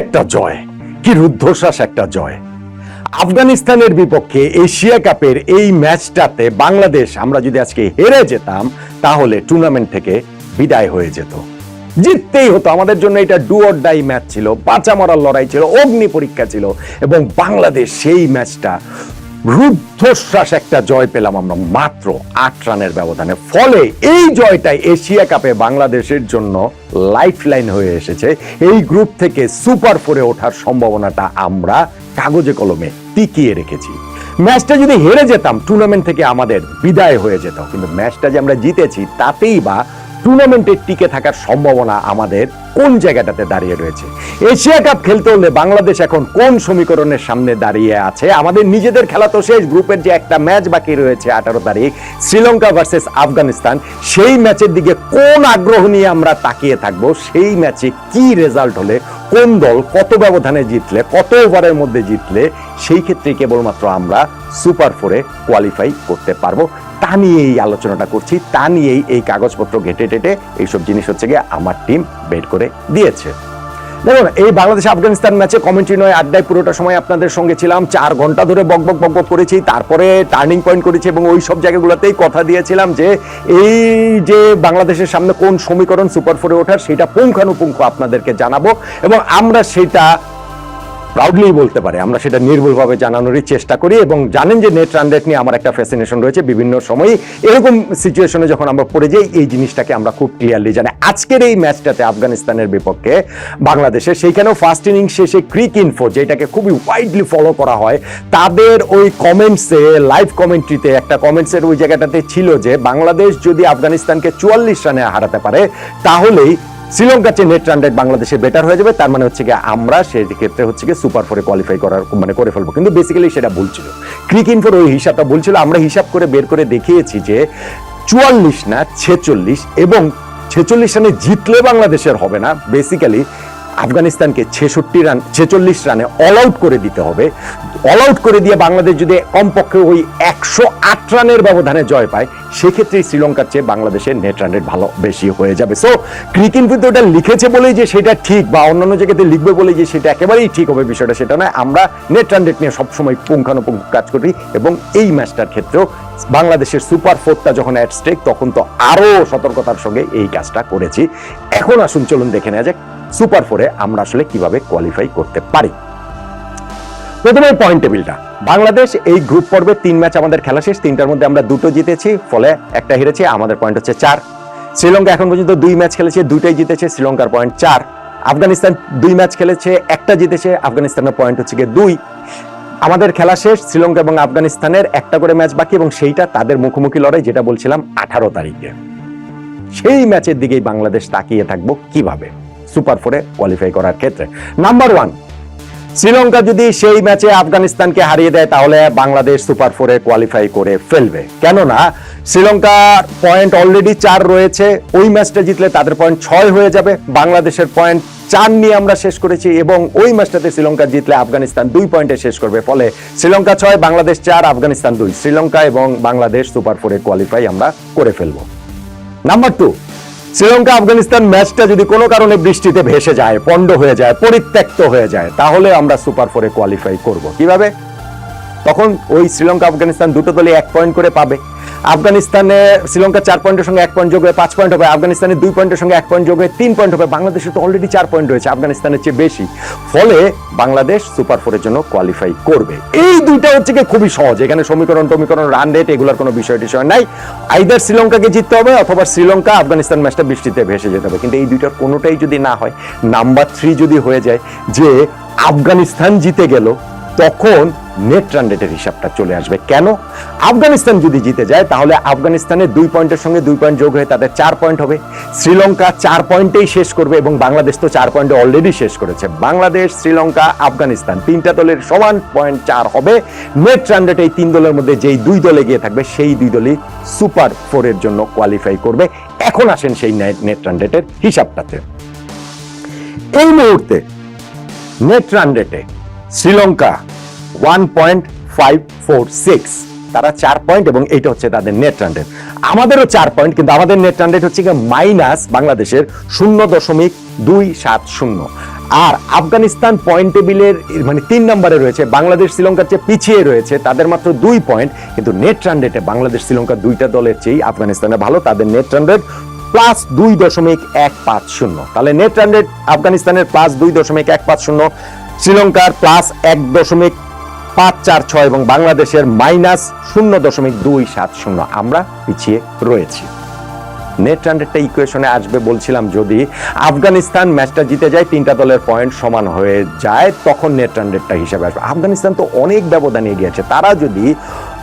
একটা জয়, কি রুদ্ধশ্বাস একটা জয়। আফগানিস্তানের বিপক্ষে এশিয়া কাপের এই ম্যাচটাতে বাংলাদেশ, আমরা যদি আজকে হেরে যেতাম, তাহলে টুর্নামেন্ট থেকে বিদায় হয়ে যেত। জিততেই হতো, আমাদের জন্য এটা ডু অর ডাই ম্যাচ ছিল বাঁচা মরার লড়াই ছিল, অগ্নি পরীক্ষা ছিল, এবং বাংলাদেশ সেই ম্যাচটা রুদ্ধশ্বাস একটা জয় পেলাম আমরা মাত্র আট রানের ব্যবধানে। ফলে এই জয়টাই এশিয়া কাপে বাংলাদেশের জন্য লাইফ লাইন হয়ে এসেছে। এই গ্রুপ থেকে সুপার ফোরে ওঠার সম্ভাবনাটা আমরা কাগজে কলমে টিকিয়ে রেখেছি। ম্যাচটা যদি হেরে যেতাম টুর্নামেন্ট থেকে আমাদের বিদায় হয়ে যেত। কিন্তু ম্যাচটা যে আমরা জিতেছি, তাতেই বা টুর্নামেন্টে টিকে থাকার সম্ভাবনা আমাদের কোন জায়গাটাতে দাঁড়িয়ে রয়েছে? এশিয়া কাপ খেলতে হলে বাংলাদেশ এখন কোন সমীকরণের সামনে দাঁড়িয়ে আছে? আমাদের নিজেদের খেলা তো শেষ। গ্রুপের যে একটা ম্যাচ বাকি রয়েছে আঠারো তারিখ, শ্রীলঙ্কা ভার্সেস আফগানিস্তান, সেই ম্যাচের দিকে কোন আগ্রহ নিয়ে আমরা তাকিয়ে থাকব? সেই ম্যাচে কি রেজাল্ট হলে, কোন দল কত ব্যবধানে জিতলে, কত ওভারের মধ্যে জিতলে, সেই ক্ষেত্রে কেবলমাত্র আমরা সুপার ফোরে কোয়ালিফাই করতে পারব। তা নিয়েই আলোচনাটা করছি, তা নিয়েই এই কাগজপত্র ঘেটে টেটে এইসব জিনিস হচ্ছে গিয়ে আমার টিম বের করে দিয়েছে। দেখুন, এই বাংলাদেশ আফগানিস্তান ম্যাচে কমেন্ট্রি নয়, আড্ডায় পুরোটা সময় আপনাদের সঙ্গে ছিলাম, চার ঘণ্টা ধরে বক বক বক বক করেছি, তারপরে টার্নিং পয়েন্ট করেছি এবং ওই সব জায়গাগুলোতেই কথা দিয়েছিলাম যে এই যে বাংলাদেশের সামনে কোন সমীকরণ সুপার ফোরে ওঠার, সেটা পুঙ্খানুপুঙ্খ আপনাদেরকে জানাব এবং আমরা সেটা প্রাউডলি বলতে পারে। আমরা সেটা নির্ভুলভাবে জানানোরই চেষ্টা করি এবং জানেন যে নেট রান রেট নিয়ে আমার একটা ফ্যাসিনেশন রয়েছে বিভিন্ন সময় এরকম সিচুয়েশনে যখন আমরা পড়ে যাই, এই জিনিসটাকে আমরা খুব ক্লিয়ারলি জানি। আজকের এই ম্যাচটাতে আফগানিস্তানের বিপক্ষে বাংলাদেশের সেইখানেও ফার্স্ট ইনিংস শেষে ক্রিক ইনফো যেটাকে খুবই ওয়াইডলি ফলো করা হয়, তাদের ওই কমেন্টসে লাইভ কমেন্ট্রিতে একটা কমেন্টসের ওই জায়গাটাতে ছিল যে, বাংলাদেশ যদি আফগানিস্তানকে চুয়াল্লিশ রানে হারাতে পারে, তাহলেই শ্রীলঙ্কার চেয়ে নেট রান রেট বাংলাদেশে বেটার হয়ে যাবে, তার মানে হচ্ছে গিয়ে আমরা সেই ক্ষেত্রে হচ্ছে গিয়ে সুপার ফোরে কোয়ালিফাই করার মানে করে ফেলব। কিন্তু বেসিক্যালি সেটা ভুল ছিল। ক্রিক ইনফোর ওই হিসাবটা ভুল ছিল। আমরা হিসাব করে বের করে দেখিয়েছি যে চুয়াল্লিশ না ছেচল্লিশ এবং ছেচল্লিশ রানে জিতলে বাংলাদেশের হবে না। বেসিক্যালি আফগানিস্তানকে ছেষট্টি রান, ছেচল্লিশ রানে অল আউট করে দিতে হবে। অল আউট করে দিয়ে বাংলাদেশ যদি কমপক্ষে ওই একশো আট রানের ব্যবধানে জয় পায় সেক্ষেত্রে শ্রীলঙ্কার চেয়ে বাংলাদেশের নেট রান রেট ভালো, বেশি হয়ে যাবে। সো ক্রিকেট কিন্তু ওটা লিখেছে বলেই যে সেটা ঠিক বা অন্যান্য জায়গাতে লিখবে বলে যে সেটা একেবারেই ঠিক হবে বিষয়টা, সেটা নয়। আমরা নেট রান রেট নিয়ে সবসময় পুঙ্খানুপুঙ্খ কাজ করি এবং এই ম্যাচটার ক্ষেত্রেও বাংলাদেশের সুপার ফোরটা যখন অ্যাট স্টেক তখন তো আরও সতর্কতার সঙ্গে এই কাজটা করেছি। এখন আসুন, চলুন দেখে নেওয়া যাক সুপার ফোরে আমরা আসলে কীভাবে কোয়ালিফাই করতে পারি? প্রথমে পয়েন্ট টেবিলটা বাংলাদেশ এই গ্রুপ পর্বে তিন ম্যাচ আমাদের খেলা শেষ, তিনটার মধ্যে আমরা দুটো জিতেছি, ফলে একটা হেরেছি, আমাদের পয়েন্ট হচ্ছে চার। শ্রীলঙ্কা এখন পর্যন্ত দুই ম্যাচ খেলেছে, দুইটাই জিতেছে, শ্রীলঙ্কার পয়েন্ট চার। আফগানিস্তান দুই ম্যাচ খেলেছে, একটা জিতেছে, আফগানিস্তানের পয়েন্ট হচ্ছে গিয়ে দুই। আমাদের খেলা শেষ, শ্রীলঙ্কা এবং আফগানিস্তানের একটা করে ম্যাচ বাকি, এবং সেইটা তাদের মুখোমুখি লড়াই, যেটা বলছিলাম আঠারো তারিখে। সেই ম্যাচের দিকেই বাংলাদেশ তাকিয়ে থাকব কীভাবে? সুপার ফোরে কোয়ালিফাই করার ক্ষেত্রে। নাম্বার ওয়ান শ্রীলঙ্কা যদি সেই ম্যাচে আফগানিস্তানকে হারিয়ে দেয়, তাহলে বাংলাদেশ সুপার ফোরে কোয়ালিফাই করে ফেলবে। কেননা, শ্রীলঙ্কার পয়েন্ট অলরেডি চার রয়েছে, ওই ম্যাচটা জিতলে তাদের পয়েন্ট ছয় হয়ে যাবে। বাংলাদেশের পয়েন্ট চার নিয়ে আমরা শেষ করেছি এবং ওই ম্যাচটাতে শ্রীলঙ্কা জিতলে আফগানিস্তান দুই পয়েন্টে শেষ করবে। ফলে শ্রীলঙ্কা ছয়, বাংলাদেশ চার, আফগানিস্তান দুই। শ্রীলঙ্কা এবং বাংলাদেশ সুপার ফোরে কোয়ালিফাই আমরা করে ফেলব। নাম্বার টু শ্রীলঙ্কা, আফগানিস্তান ম্যাচটা যদি কোনো কারণে বৃষ্টিতে ভেসে যায়, পণ্ড হয়ে যায়, পরিত্যক্ত হয়ে যায়, তাহলে আমরা সুপার ফোরে কোয়ালিফাই করব। কীভাবে? তখন ওই শ্রীলঙ্কা, আফগানিস্তান দুটো দলই এক পয়েন্ট করে পাবে। আফগানিস্তানে শ্রীলঙ্কা চার পয়েন্টের সঙ্গে এক পয়েন্ট যোগ হয়ে পাঁচ পয়েন্ট হবে আফগানিস্তানের দুই পয়েন্টের সঙ্গে এক পয়েন্ট যোগ হয়ে তিন পয়েন্ট হবে, বাংলাদেশে তো অলরেডি চার পয়েন্ট রয়েছে, আফগানিস্তানের চেয়ে বেশি। ফলে বাংলাদেশ সুপার ফোরের জন্য কোয়ালিফাই করবে। এই দুইটা হচ্ছে কি খুবই সহজ, এখানে সমীকরণ, টমীকরণ রান রেট এগুলোর কোনো বিষয় টিষয় নাই। আইদার শ্রীলঙ্কাকে জিততে হবে অথবা শ্রীলঙ্কা আফগানিস্তান ম্যাচটা বৃষ্টিতে ভেসে যেতে হবে। কিন্তু এই দুইটার কোনোটাই যদি না হয় নাম্বার থ্রি যদি হয়ে যায় যে আফগানিস্তান জিতে গেল, তখন নেট রান রেটের হিসাবটা চলে আসবে। কেন? আফগানিস্তান যদি জিতে যায়, তাহলে আফগানিস্তানের দুই পয়েন্টের সঙ্গে দুই পয়েন্ট যোগ হয়ে তাদের চার পয়েন্ট হবে। শ্রীলঙ্কা চার পয়েন্টেই শেষ করবে এবং বাংলাদেশ তো চার পয়েন্টে অলরেডি শেষ করেছে। বাংলাদেশ, শ্রীলঙ্কা, আফগানিস্তান তিনটা দলের সমান পয়েন্ট চার হবে। নেট রান রেট এই তিন দলের মধ্যে যেই দুই দলে গিয়ে থাকবে, সেই দুই দলই সুপার ফোরের জন্য কোয়ালিফাই করবে। এখন আসেন সেই নেট রান রেটের হিসাবটাতে। এই মুহূর্তে নেট রান রেটে Sri Lanka one point five four six তারা চার পয়েন্ট এবং এইটা হচ্ছে তাদের নেট রান রেট আমাদেরও চার পয়েন্ট কিন্তু আমাদের নেট রান রেট হচ্ছে মাইনাস বাংলাদেশের শূন্য দশমিক দুই সাত শূন্য। আর আফগানিস্তান পয়েন্ট টেবিলের মানে তিন নম্বরে রয়েছে, বাংলাদেশ শ্রীলঙ্কার চেয়ে পিছিয়ে রয়েছে, তাদের মাত্র দুই পয়েন্ট কিন্তু নেট রান রেটে বাংলাদেশ শ্রীলঙ্কা দুইটা দলের চেয়েই আফগানিস্তানে ভালো, তাদের নেট রান রেট প্লাস দুই দশমিক এক পাঁচ শূন্য। তাহলে নেট রান রেট আফগানিস্তানের প্লাস দুই দশমিক এক পাঁচ শূন্য, শ্রীলঙ্কার প্লাস এক দশমিক পাঁচ চার ছয় এবং বাংলাদেশের মাইনাস শূন্য দশমিক দুই সাত শূন্য। আমরা পিছিয়ে রয়েছি। নেট রানরেটটা ইকুয়েশনে আসবে বলছিলাম যদি আফগানিস্তান ম্যাচটা জিতে যায়, তিনটা দলের পয়েন্ট সমান হয়ে যায়, তখন নেট রানরেটটা হিসাবে আসবে। আফগানিস্তান তো অনেক ব্যবধানে এগিয়ে আছে। তারা যদি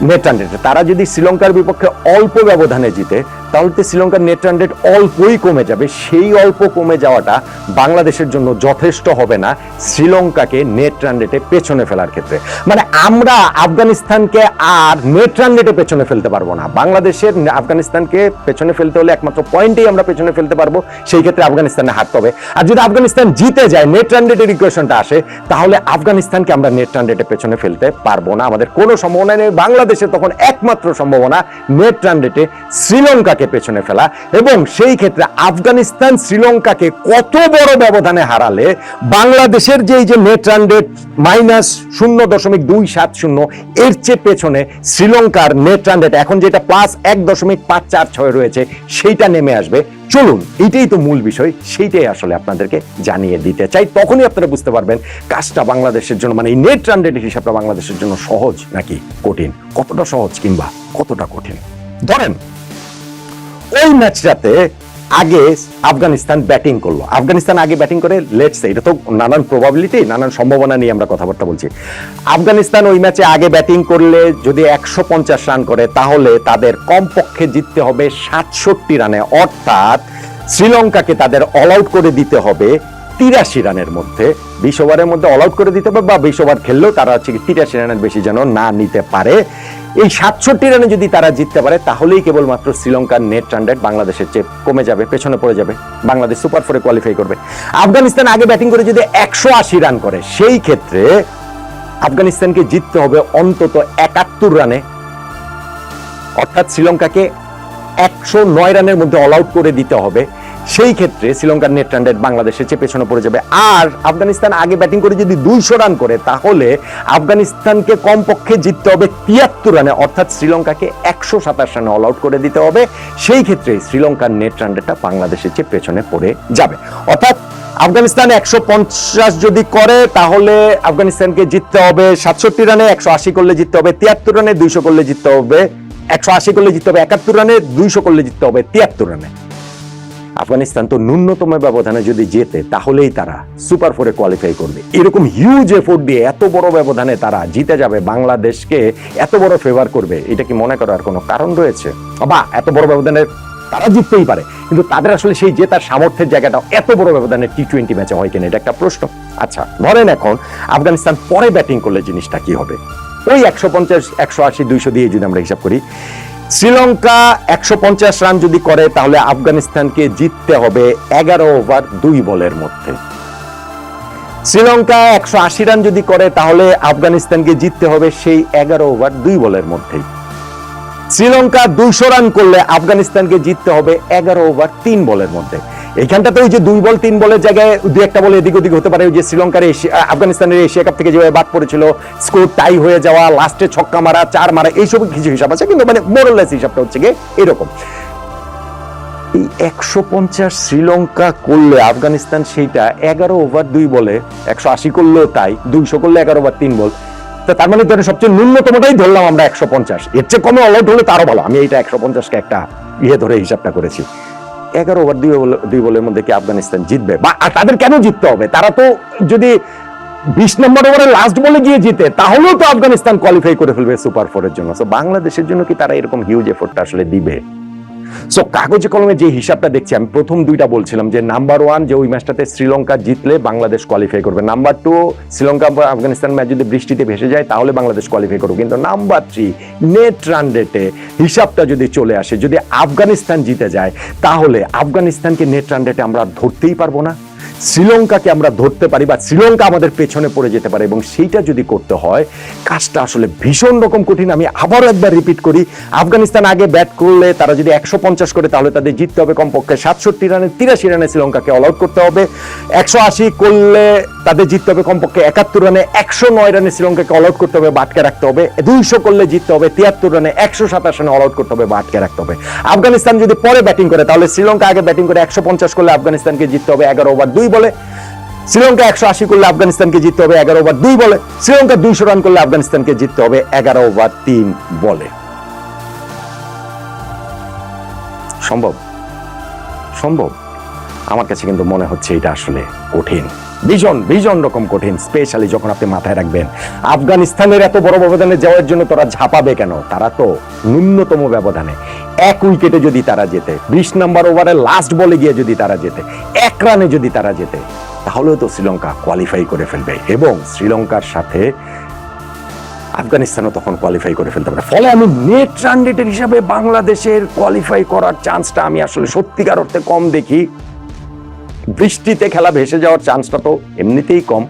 নেট রানরেটে তারা যদি শ্রীলঙ্কার বিপক্ষে অল্প ব্যবধানে জিতে তাহলে তো শ্রীলঙ্কার নেট রানরেট অল্পই কমে যাবে। সেই অল্প কমে যাওয়াটা বাংলাদেশের জন্য যথেষ্ট হবে না শ্রীলঙ্কাকে নেট রানরেটে পেছনে ফেলার ক্ষেত্রে। মানে আমরা আফগানিস্তানকে আর নেট রানরেটে পেছনে ফেলতে পারব না। বাংলাদেশের আফগানিস্তানকে পেছনে ফেলতে হলে একমাত্র পয়েন্টেই আমরা পেছনে ফেলতে পারব, সেই ক্ষেত্রে আফগানিস্তানে হারতে হবে। আর যদি আফগানিস্তান জিতে যায় নেট রানরেটের ইকুয়েশনটা আসে, তাহলে আফগানিস্তানকে আমরা নেট রানরেটে পেছনে ফেলতে পারব না। আমাদের কোনো সম্ভাবনা নেই। বাংলাদেশের তখন একমাত্র সম্ভাবনা নেট রানরেটে শ্রীলঙ্কাকে পেছনে ফেলা এবং সেই ক্ষেত্রে আফগানিস্তান শ্রীলঙ্কাকে কত বড় ব্যবধানে হারালে, বাংলাদেশের যে এই যে নেট রান রেট মাইনাস শূন্য দশমিক দুই সাত শূন্য, এর চেয়ে পেছনে শ্রীলঙ্কার নেট রান রেট এখন যেটা প্লাস এক দশমিক পাঁচ চার ছয় রয়েছে, সেইটা নেমে আসবে। চলুন, এটাই তো মূল বিষয়, সেইটাই আসলে আপনাদেরকে জানিয়ে দিতে চাই। তখনই আপনারা বুঝতে পারবেন কাজটা বাংলাদেশের জন্য মানে এই নেট রান রেটের হিসাবটা বাংলাদেশের জন্য সহজ নাকি কঠিন? কতটা সহজ কিংবা কতটা কঠিন? ধরেন ওই ম্যাচটাতে আগে আফগানিস্তান ব্যাটিং করল। আফগানিস্তান আগে ব্যাটিং করে লেটস এটা তো নানান প্রবাবিলিটি নানান সম্ভাবনা নিয়ে আমরা কথাবার্তা বলছি। আফগানিস্তান ওই ম্যাচে আগে ব্যাটিং করলে যদি একশো পঞ্চাশ রান করে, তাহলে তাদের কমপক্ষে জিততে হবে সাতষট্টি রানে। অর্থাৎ শ্রীলঙ্কাকে তাদের অল আউট করে দিতে হবে তিরাশি রানের মধ্যে। বিশ ওভারের মধ্যে অল আউট করে দিতে হবে বা বিশ ওভার খেললেও তারা হচ্ছে তিরাশি রানের বেশি যেন না নিতে পারে। এই সাতষট্টি রানে যদি তারা জিততে পারে, তাহলেই কেবলমাত্র শ্রীলঙ্কার নেট রান রেট বাংলাদেশের চেয়ে কমে যাবে, পেছনে পড়ে যাবে, বাংলাদেশ সুপার ফোরে কোয়ালিফাই করবে। আফগানিস্তান আগে ব্যাটিং করে যদি একশো আশি রান করে, সেই ক্ষেত্রে আফগানিস্তানকে জিততে হবে অন্তত একাত্তর রানে। অর্থাৎ শ্রীলঙ্কাকে একশো নয় রানের মধ্যে অল আউট করে দিতে হবে। সেই ক্ষেত্রে শ্রীলঙ্কার নেট রান রেট বাংলাদেশের চেয়ে পেছনে পড়ে যাবে। আর আফগানিস্তান আগে ব্যাটিং করে যদি দুইশো রান করে, তাহলে আফগানিস্তানকে কমপক্ষে জিততে হবে তিয়াত্তর রানে, অর্থাৎ শ্রীলঙ্কাকে একশো সাতাশ রানে অল আউট করে দিতে হবে। সেই ক্ষেত্রে শ্রীলঙ্কার নেট রান রেটটা বাংলাদেশের চেয়ে পেছনে পড়ে যাবে। অর্থাৎ আফগানিস্তান একশো পঞ্চাশ যদি করে, তাহলে আফগানিস্তানকে জিততে হবে সাতষট্টি রানে, একশো আশি করলে জিততে হবে তিয়াত্তর রানে, দুইশো করলে জিততে হবে একশো আশি করলে জিততে হবে একাত্তর রানে, দুইশো করলে জিততে হবে তিয়াত্তর রানে। আফগানিস্তান তো ন্যূনতম ব্যবধানে যদি জেতে, তাহলেই তারা সুপার ফোরে কোয়ালিফাই করবে। এরকম হিউজ এফোর্ট দিয়ে এত বড় ব্যবধানে তারা জিতে যাবে, বাংলাদেশকে এত বড় ফেভার করবে, এটা কি মনে করার কোনো কারণ রয়েছে? বা, এত বড় ব্যবধানে তারা জিততেই পারে, কিন্তু তাদের আসলে সেই জেতার সামর্থ্যের জায়গাটা এত বড় ব্যবধানে টি টোয়েন্টি ম্যাচে হয় কিনা, এটা একটা প্রশ্ন। আচ্ছা ধরেন এখন আফগানিস্তান পরে ব্যাটিং করলে জিনিসটা কি হবে? ওই একশো পঞ্চাশ, একশো আশি, দুইশো দিয়ে যদি আমরা হিসাব করি শ্রীলঙ্কা একশো পঞ্চাশ রান যদি করে, তাহলে আফগানিস্তানকে জিততে হবে এগারো ওভার, দুই বলের মধ্যে। শ্রীলঙ্কা একশো আশি রান যদি করে, তাহলে আফগানিস্তানকে জিততে হবে সেই এগারো ওভার, দুই বলের মধ্যেই। শ্রীলঙ্কা দুইশো রান করলে আফগানিস্তানকে জিততে হবে এগারো ওভার, তিন বলের মধ্যে। এইখানটাতে ওই যে দুই বল, তিন বলের জায়গায় দুই একটা বলে এদিক ওদিক হতে পারে। ওই যে শ্রীলঙ্কার এশিয়া- আফগানিস্তানের এশিয়া কাপ থেকে যেভাবে বাদ পড়েছিল, স্কোর টাই হয়ে যাওয়া, লাস্টে ছক্কা মারা, চার মারা, এইসব কিছু হিসাব আছে, কিন্তু মানে মোরলেস হিসাবটা হচ্ছে গিয়ে এরকম। এই একশো পঞ্চাশ শ্রীলঙ্কা করলে আফগানিস্তান সেইটা এগারো ওভার দুই বলে, একশো আশি করলেও তাই, দুইশো করলে এগারো ওভার তিন বল। তো তার মানে ধরেন সবচেয়ে ন্যূনতমটাই ধরলাম আমরা একশো পঞ্চাশ। এর চেয়ে কমে অল আউট হলে তারও ভালো। আমি এইটা একশো পঞ্চাশকে একটা ইয়ে ধরে হিসাবটা করেছি। এগারো ওভার দুই দুই বলের মধ্যে কি আফগানিস্তান জিতবে? বা তাদের কেন জিততে হবে? তারা তো যদি বিশ নম্বর ওভারে লাস্ট বলে গিয়ে জিতে, তাহলেও তো আফগানিস্তান কোয়ালিফাই করে ফেলবে সুপার ফোরের জন্য। তো বাংলাদেশের জন্য কি তারা এরকম হিউজ এফোর্টটা আসলে দিবে? সো কাগজে কলমে যে হিসাবটা দেখছি, আমি প্রথম দুইটা বলছিলাম যে নাম্বার ওয়ান যে ওই ম্যাচটাতে শ্রীলঙ্কা জিতলে বাংলাদেশ কোয়ালিফাই করবে। নাম্বার টু শ্রীলঙ্কা বা আফগানিস্তান ম্যাচ যদি বৃষ্টিতে ভেসে যায়, তাহলে বাংলাদেশ কোয়ালিফাই করবে। কিন্তু নাম্বার থ্রি নেট রান রেটে হিসাবটা যদি চলে আসে, যদি আফগানিস্তান জিতে যায়, তাহলে আফগানিস্তানকে নেট রান রেটে আমরা ধরতেই পারব না। শ্রীলঙ্কাকে আমরা ধরতে পারি বা শ্রীলঙ্কা আমাদের পেছনে পড়ে যেতে পারে এবং সেইটা যদি করতে হয়, কাজটা আসলে ভীষণ রকম কঠিন। আমি আবারও একবার রিপিট করি, আফগানিস্তান আগে ব্যাট করলে তারা যদি একশো পঞ্চাশ করে, তাহলে তাদের জিততে হবে কমপক্ষে সাতষট্টি রানে, তিরাশি রানে শ্রীলঙ্কাকে অল আউট করতে হবে। একশো আশি করলে তাদের জিততে হবে কমপক্ষে একাত্তর রানে, একশো নয় রানে শ্রীলঙ্কাকে অল আউট করতে হবে বাটকে রাখতে হবে। দুইশো করলে জিততে হবে, তিয়াত্তর রানে, একশো সাতাশ রানে অল আউট করতে হবে বাটকে রাখতে হবে। আফগানিস্তান যদি পরে ব্যাটিং করে, তাহলে শ্রীলঙ্কা আগে ব্যাটিং করে, একশো পঞ্চাশ করলে আফগানিস্তানকে জিততে হবে এগারো ওভার দুই বলে। শ্রীলঙ্কা একশো আশি করলে আফগানিস্তানকে জিততে হবে এগারো ওভার দুই বলে। শ্রীলঙ্কা দুইশো রান করলে আফগানিস্তানকে জিততে হবে এগারো ওভার তিন বলে। সম্ভব? সম্ভব? আমার কাছে কিন্তু মনে হচ্ছে এটা আসলে কঠিন। ভীষণ ভীষণ রকম কঠিন, স্পেশালি যখন আপনি মাথায় রাখবেন, আফগানিস্তানের এত বড় ব্যবধানে যাওয়ার জন্য তারা ঝাঁপাবে কেন? তারা তো ন্যূনতম ব্যবধানে। এক উইকেটে যদি তারা যেতে বিশ নাম্বার ওভারে লাস্ট বলে গিয়ে যদি তারা যেতে এক রানে যদি তারা যেতে তাহলেও তো শ্রীলঙ্কা কোয়ালিফাই করে ফেলবে। এবং শ্রীলঙ্কার সাথে আফগানিস্তানও তখন কোয়ালিফাই করে ফেলতে পারে। ফলে আমি নেট রান রেটের হিসাবে বাংলাদেশের কোয়ালিফাই করার চান্সটা আমি আসলে সত্যিকার অর্থে কম দেখি। বৃষ্টিতে খেলা ভেসে যাওয়ার চান্সটা তো এমনিতেই কম।